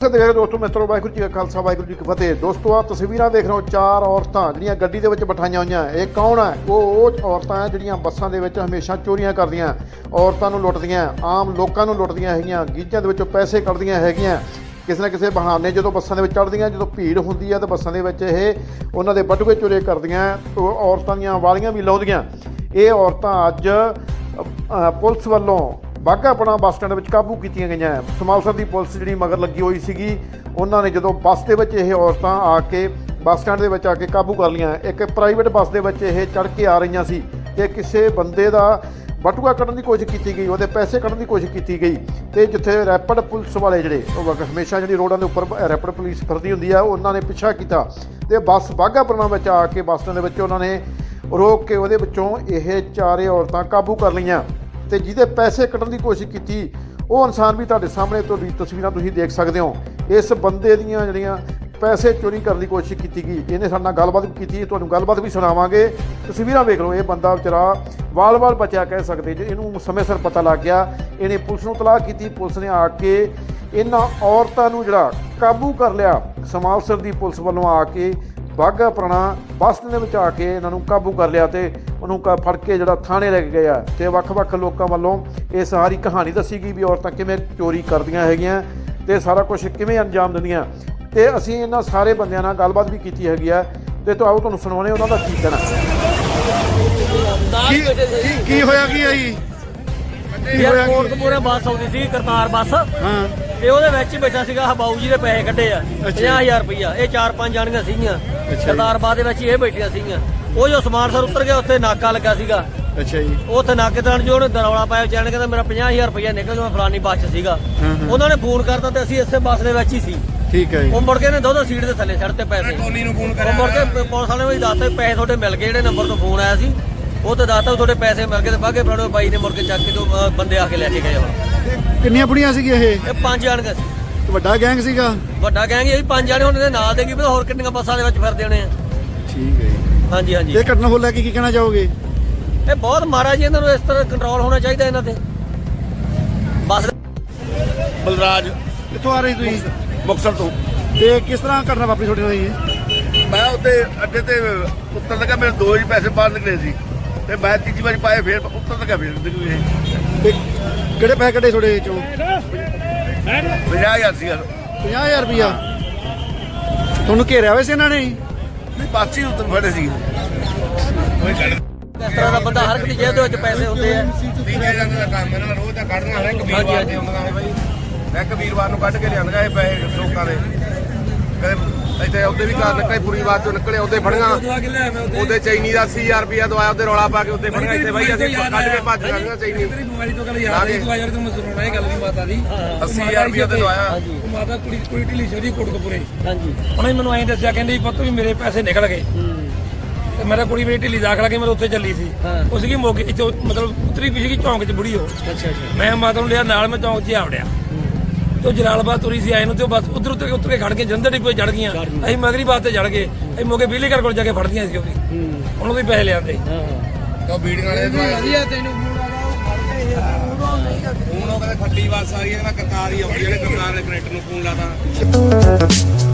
ਦੇਖ ਰਹੇ ਦੋਸਤੋ, ਮਿੱਤਰੋ, ਵਾਹਿਗੁਰੂ ਜੀ ਕਾ ਖਾਲਸਾ, ਵਾਹਿਗੁਰੂ ਜੀ ਕੀ ਫਤਿਹ। ਦੋਸਤੋ ਆ ਤਸਵੀਰਾਂ ਦੇਖ ਰਹੇ ਹੋ, ਚਾਰ ਔਰਤਾਂ ਜਿਹੜੀਆਂ ਗੱਡੀ ਦੇ ਵਿੱਚ ਬਿਠਾਈਆਂ ਹੋਈਆਂ। ਇਹ ਕੌਣ ਹੈ? ਉਹ ਉਹ ਔਰਤਾਂ ਹੈ ਜਿਹੜੀਆਂ ਬੱਸਾਂ ਦੇ ਵਿੱਚ ਹਮੇਸ਼ਾ ਚੋਰੀਆਂ ਕਰਦੀਆਂ, ਔਰਤਾਂ ਨੂੰ ਲੁੱਟਦੀਆਂ, ਆਮ ਲੋਕਾਂ ਨੂੰ ਲੁੱਟਦੀਆਂ ਹੈਗੀਆਂ ਗੀਜਾਂ ਦੇ ਵਿੱਚੋਂ ਪੈਸੇ ਕੱਢਦੀਆਂ ਹੈਗੀਆਂ। ਕਿਸੇ ਨਾ ਕਿਸੇ ਬਹਾਨੇ ਜਦੋਂ ਬੱਸਾਂ ਦੇ ਵਿੱਚ ਚੜ੍ਹਦੀਆਂ, ਜਦੋਂ ਭੀੜ ਹੁੰਦੀ ਹੈ ਤਾਂ ਬੱਸਾਂ ਦੇ ਵਿੱਚ ਇਹ ਉਹਨਾਂ ਦੇ ਬਟੂਏ ਚੋਰੀ ਕਰਦੀਆਂ, ਉਹ ਔਰਤਾਂ ਦੀਆਂ ਵਾਲੀਆਂ ਵੀ ਲਾਉਂਦੀਆਂ। ਇਹ ਔਰਤਾਂ ਅੱਜ ਪੁਲਿਸ ਵੱਲੋਂ ਬਾਘਾ ਆਪਣਾ ਬੱਸ ਸਟੈਂਡ ਵਿੱਚ ਕਾਬੂ ਕੀਤੀਆਂ ਗਈਆਂ। ਸਮਾਲਸਰ ਦੀ ਪੁਲਿਸ ਜਿਹੜੀ ਮਗਰ ਲੱਗੀ ਹੋਈ ਸੀਗੀ, ਉਹਨਾਂ ਨੇ ਜਦੋਂ ਬੱਸ ਦੇ ਵਿੱਚ ਇਹ ਔਰਤਾਂ ਆ ਕੇ ਬੱਸ ਸਟੈਂਡ ਦੇ ਵਿੱਚ ਆ ਕੇ ਕਾਬੂ ਕਰ ਲਈਆਂ, ਇੱਕ ਪ੍ਰਾਈਵੇਟ ਬੱਸ ਦੇ ਵਿੱਚ ਇਹ ਚੜ੍ਹ ਕੇ ਆ ਰਹੀਆਂ ਸੀ ਤੇ ਕਿਸੇ ਬੰਦੇ ਦਾ ਬਟੂਆ ਕੱਢਣ ਦੀ ਕੋਸ਼ਿਸ਼ ਕੀਤੀ ਗਈ, ਉਹਦੇ ਪੈਸੇ ਕੱਢਣ ਦੀ ਕੋਸ਼ਿਸ਼ ਕੀਤੀ ਗਈ ਤੇ ਜਿੱਥੇ ਰੈਪਿਡ ਪੁਲਿਸ ਵਾਲੇ ਜਿਹੜੇ, ਉਹ ਹਮੇਸ਼ਾ ਜਿਹੜੀ ਰੋਡਾਂ ਦੇ ਉੱਪਰ ਰੈਪਿਡ ਪੁਲਿਸ ਫਿਰਦੀ ਹੁੰਦੀ ਆ, ਉਹਨਾਂ ਨੇ ਪਿੱਛਾ ਕੀਤਾ ਤੇ ਬੱਸ ਬਾਘਾਪੁਰਮਾ ਵਿੱਚ ਆ ਕੇ ਬੱਸ ਸਟੈਂਡ ਦੇ ਵਿੱਚ ਉਹਨਾਂ ਨੇ ਰੋਕ ਕੇ ਉਹਦੇ ਵਿੱਚੋਂ ਇਹ ਚਾਰੇ ਔਰਤਾਂ ਕਾਬੂ ਕਰ ਲਈਆਂ। ਤੇ ਜਿਹਦੇ ਪੈਸੇ ਕੱਢਣ ਦੀ ਕੋਸ਼ਿਸ਼ ਕੀਤੀ, ਉਹ ਇਨਸਾਨ ਵੀ ਤੁਹਾਡੇ ਸਾਹਮਣੇ ਤੁਹਾਡੀ ਤਸਵੀਰਾਂ ਤੁਸੀਂ ਦੇਖ ਸਕਦੇ ਹੋ। ਇਸ ਬੰਦੇ ਦੀਆਂ ਜਿਹੜੀਆਂ ਪੈਸੇ ਚੋਰੀ ਕਰਨ ਦੀ ਕੋਸ਼ਿਸ਼ ਕੀਤੀ ਗਈ, ਇਹਨੇ ਸਾਡੇ ਨਾਲ ਗੱਲਬਾਤ ਵੀ ਕੀਤੀ, ਤੁਹਾਨੂੰ ਗੱਲਬਾਤ ਵੀ ਸੁਣਾਵਾਂਗੇ। ਤਸਵੀਰਾਂ ਵੇਖ ਲਓ, ਇਹ ਬੰਦਾ ਵਿਚਾਰਾ ਵਾਲ-ਵਾਲ ਬਚਿਆ ਕਹਿ ਸਕਦੇ, ਜੇ ਇਹਨੂੰ ਸਮੇਂ ਸਿਰ ਪਤਾ ਲੱਗ ਗਿਆ, ਇਹਨੇ ਪੁਲਿਸ ਨੂੰ ਤਲਾਹ ਕੀਤੀ, ਪੁਲਿਸ ਨੇ ਆ ਕੇ ਇਹਨਾਂ ਔਰਤਾਂ ਨੂੰ ਜਿਹੜਾ ਕਾਬੂ ਕਰ ਲਿਆ ਸਮਾਲਸਰ ਦੀ ਪੁਲਿਸ ਵੱਲੋਂ ਆ ਕੇ ਬਾਘਾ ਪੁਰਾਣਾ ਬੱਸ ਦੇ ਵਿੱਚ ਆ ਕੇ ਇਹਨਾਂ ਨੂੰ ਕਾਬੂ ਕਰ ਲਿਆ ਤੇ ਉਹਨੂੰ ਕ- ਫੜ ਕੇ ਜਿਹੜਾ ਥਾਣੇ ਲੈ ਕੇ ਗਏ ਆ ਤੇ ਵੱਖ-ਵੱਖ ਲੋਕਾਂ ਵੱਲੋਂ ਇਹ ਸਾਰੀ ਕਹਾਣੀ ਦੱਸੀ ਗਈ ਵੀ ਔਰਤਾਂ ਕਿਵੇਂ ਚੋਰੀ ਕਰਦੀਆਂ ਹੈਗੀਆਂ ਤੇ ਸਾਰਾ ਕੁਝ ਕਿਵੇਂ ਅੰਜਾਮ ਦਿੰਦੀਆਂ। ਤੇ ਅਸੀਂ ਇਹਨਾਂ ਸਾਰੇ ਬੰਦਿਆਂ ਨਾਲ ਗੱਲਬਾਤ ਵੀ ਕੀਤੀ ਹੈਗੀ ਆ। ਤੇ ਤੋਂ ਆਓ ਤੁਹਾਨੂੰ ਸੁਣਾਉਣੇ ਉਹਨਾਂ ਦਾ ਕੀ ਕਹਿਣਾ। ਕੀ ਕੀ- ਹੋਇਆ ਕੀ ਆ ਜੀ? ਕੀ ਯਾਰ ਕੋਟਕਪੂਰੇ ਬੱਸ ਆਉਂਦੀ ਸੀ ਕਰਤਾਰ ਬੱਸ। ਹਾਂ। ਤੇ ਉਹਦੇ ਵਿੱਚ ਹੀ ਬੈਠਾ ਸੀਗਾ ਬਾਊ ਜੀ ਦੇ ਪੈਸੇ ਕੱਢੇ ਆ 50000 ਰੁਪਈਆ। ਇਹ ਚਾਰ ਪੰਜ ਜਾਣੀਆਂ ਸੀਗੀਆਂ। ਕਰਤਾਰ ਬੱਸ ਦੇ ਵਿੱਚ ਹੀ ਇਹ ਬੈਠੀਆਂ ਸੀਗੀਆਂ। ਉਹ ਜੋ ਸਮਾਨ ਸਰ ਉਤਰ ਗਿਆ ਉੱਥੇ ਨਾਕਾ ਲੱਗਾ ਸੀਗਾ। ਅੱਛਾ ਜੀ। ਉਹ ਉੱਥੇ ਨਾਕੇ ਤੇ ਜੋ ਉਹਨੇ ਦਰੌਲਾ ਪਾਇਆ ਵਿਚਾਰੇ ਨੇ ਕਹਿੰਦਾ ਮੇਰਾ 50000 ਰੁਪਈਆ ਨਿਕਲ ਗਿਆ ਮੈਂ ਫਲਾਨੀ ਬੱਸ 'ਚ ਸੀਗਾ। ਉਹਨਾਂ ਨੇ ਫੋਨ ਕਰਤਾ ਤੇ ਅਸੀਂ ਇਸੇ ਬੱਸ ਦੇ ਵਿੱਚ ਹੀ ਸੀ। ਠੀਕ ਹੈ ਜੀ। ਉਹ ਮੁੜ ਕੇ ਨੇ ਦੋ ਦੋ ਸੀਟ ਦੇ ਥੱਲੇ ਛੱਡ ਤੇ ਪੈਸੇ। ਟੋਨੀ ਨੂੰ ਫੋਨ ਕਰਿਆ। ਉਹ ਮੁੜ ਕੇ ਪੁਲਿਸ ਵਾਲੇ ਨੂੰ ਵੀ ਦੱਸਤਾ ਪੈਸੇ ਤੁਹਾਡੇ ਮਿਲ ਗਏ ਜਿਹੜੇ ਨੰਬਰ ਤੋਂ ਫੋਨ ਆਇਆ ਸੀ। ਉਹ ਤੇ ਦੱਸਤਾ ਤੁਹਾਡੇ ਪੈਸੇ ਮਿਲ ਗਏ ਤੇ ਬਾਗੇ ਫੜੋ ਬਾਈ ਨੇ ਮੁੜ ਕੇ ਚੱਕ ਕੇ ਤੋਂ ਬੰਦੇ ਆ ਕੇ ਲੈ ਕੇ ਗਏ ਹੁਣ। ਕਿੰਨੀਆਂ ਬੁੜੀਆਂ ਸੀਗੀਆਂ ਇਹ? ਇਹ ਪੰਜ ਜਾਣਗੇ ਵੱਡਾ ਗੈਂਗ ਸੀਗਾ। ਵੱਡਾ ਕਹਿੰਗੇ ਇਹ ਪੰਜ ਜਾਣੇ ਹੁਣ ਇਹਦੇ ਨਾਲ ਦੇ ਕੀ ਪਤਾ ਹੋਰ ਕਿੰਨੀਆਂ ਬੱਸਾਂ ਦੇ ਵਿੱਚ ਫਿਰਦੇ ਹੋਣੇ ਆ। ਠੀਕ ਹੈ ਜੀ। ਹਾਂਜੀ ਹਾਂਜੀ। ਇਹ ਘਟਨਾ ਹੋ ਲੈ ਕੇ ਕੀ ਕਹਿਣਾ ਚਾਹੋਗੇ? ਇਹ ਬਹੁਤ ਮਾਰਾ ਜੀ ਇਹਨਾਂ ਨੂੰ ਇਸ ਤਰ੍ਹਾਂ ਕੰਟਰੋਲ ਹੋਣਾ ਚਾਹੀਦਾ ਇਹਨਾਂ ਤੇ। ਬੱਸ ਬਲਰਾਜ ਕਿੱਥੋਂ ਆ ਰਹੇ ਤੁਸੀਂ? ਮੁਕਤਸਰ ਤੋਂ। ਤੇ ਕਿਸ ਤਰ੍ਹਾਂ ਘਟਨਾ ਵਾਪਰੀ ਤੁਹਾਡੇ ਨਾਲ ਜੀ? ਮੈਂ ਉੱਤੇ ਅੱਡੇ ਤੇ ਉੱਤਰ ਲੱਗਾ ਮੇਰੇ ਦੋ ਹੀ ਪੈਸੇ ਬਾਹਰ ਨਿਕਲੇ ਸੀ। ਤੇ ਮੈਂ ਤੀਜੀ ਵਾਰੀ ਪਾਏ ਫੇਰ ਉੱਤਰ ਲੱਗਾ ਫੇਰ ਨਿਕਲੇ। ਤੇ ਕਿਹੜੇ ਪੈਸੇ ਕੱਢੇ ਤੁਹਾਡੇ ਚੋਂ 50000 ਸੀ 50000 ਰੁਪਇਆ ਤੁਹਾਨੂੰ ਘੇਰਿਆ ਹੋਇਆ ਸੀ ਇਹਨਾਂ ਨੇ ਨਹੀਂ ਬਾਸੀ ਉੱਤਰ ਫੜੇ ਸੀ ਇਸ ਤਰ੍ਹਾਂ ਦਾ ਬੰਦਾ ਹਰ ਇੱਕ ਦੀ ਜੇਬ ਦੇ ਵਿੱਚ ਪੈਸੇ ਹੁੰਦੇ ਆ। ਤੀਜੇ ਜਨ ਦਾ ਕੰਮ ਇਹਨਾਂ ਰੋਜ਼ ਦਾ ਕੱਢਣਾ ਹੈ ਬਾਈ। ਮੈਂ ਇੱਕ ਵੀਰਵਾਰ ਨੂੰ ਕੱਢ ਕੇ ਲਿਆਂਦਾ ਇਹ ਪੈਸੇ ਲੋਕਾਂ ਦੇ। ਕਦੇ ਇੱਥੇ ਉਹਦੇ ਵੀ ਕਾਰ ਨਿਕਲੇ ਪੂਰੀ ਬਾਤ ਚੋਂ ਨਿਕਲੇ ਉਹਦੇ ਫੜੀਆਂ। ਉਹਦੇ ਚੈਨੀ ਦਾ 80000 ਰੁਪਇਆ ਦਵਾਇਆ ਉਹਦੇ ਰੌਲਾ ਪਾ ਕੇ ਉੱਤੇ ਫੜੀਆਂ ਇੱਥੇ ਬਾਈ ਅਸੀਂ ਕੱਢ ਕੇ ਭੱਜ ਗਏ ਚੈਨੀ। ਬਿਮਾਰੀ ਤੋਂ ਗੱਲ ਯਾਦ ਆਈ ਤੂੰ ਯਾਰ ਤੂੰ ਮੈਂ ਸੁਣਾਉਣਾ ਇਹ ਗੱਲ ਨਹੀਂ ਮਾਤਾ ਦੀ। 80000 ਰੁਪਇਆ ਤੇ ਦਵਾਇਆ। ਮਾਤਾ ਕੁੜੀ ਕੁੜੀ ਢਿੱਲੀ ਛੋੜੀ ਕੋਟਕਪੁਰੇ ਹਾਂਜੀ। ਉਹਨੇ ਮੈਨੂੰ ਐਂ ਦੱਸਿਆ ਕਹਿੰਦੀ ਪੁੱਤ ਵੀ ਮੇਰੇ ਪੈਸੇ ਨਿਕਲ ਗਏ। ਤੇ ਮੇਰਾ ਕੁੜੀ ਮੇਰੀ ਢਿੱਲੀ ਦਾਖਲਾ ਕੇ ਮੈਂ ਉੱਥੇ ਚੱਲੀ ਸੀ। ਉਸ ਕੀ ਮੋਗੇ ਇੱਥੋਂ ਮਤਲਬ ਉਤਰੀ ਪਈ ਸੀਗੀ ਚੌਂਕ 'ਚ ਬੁੜੀ ਹੋ ਅੱਛਾ ਅੱਛਾ। ਮੈਂ ਮਾਤਾ ਨੂੰ ਲਿਆ ਨਾਲ ਮੈਂ ਚੌਂਕ 'ਚ ਆਵੜਿਆ ਤੇ ਉਹ ਜਲਾਲਬਾਦ ਤੁਰੀ ਸੀ ਆਏ ਨੂੰ ਤੇ ਉਹ ਬਸ ਉਧਰ ਉੱਤਰ ਕੇ ਉੱਤਰ ਕੇ ਖੜ ਕੇ ਜੰਦਰ ਡਿਪੋ ਚੜ ਗਈਆਂ। ਅਸੀਂ ਮਗਰੀ ਬਾਤ ਤੇ ਚੜ ਗਏ। ਅਸੀਂ ਮੋਗੇ ਬਿਜਲੀ ਘਰ ਕੋਲ ਜਾ ਕੇ ਫੜਦੀਆਂ ਸੀ ਉਹਦੀ। ਉਹਨਾਂ ਦੇ ਪੈਸੇ ਲਿਆਂਦੇ। ਹਾਂ। ਤਾਂ ਬੀੜੀਆਂ ਵਾਲੇ ਦਵਾਇਆ ਵਧੀਆ ਤੈਨੂੰ ਹੁਣ ਉਹ ਕਹਿੰਦੇ ਖੱਟੀ ਬੱਸ ਆ ਗਈ ਕਹਿੰਦਾ ਕਰਤਾਰ ਹੀ ਆਉਂਦੀ ਜਿਹੜੇ ਕਰਤਾਰ ਨੇ ਕਨੈਕਟਰ ਨੂੰ ਫੋਨ ਲਾਤਾ।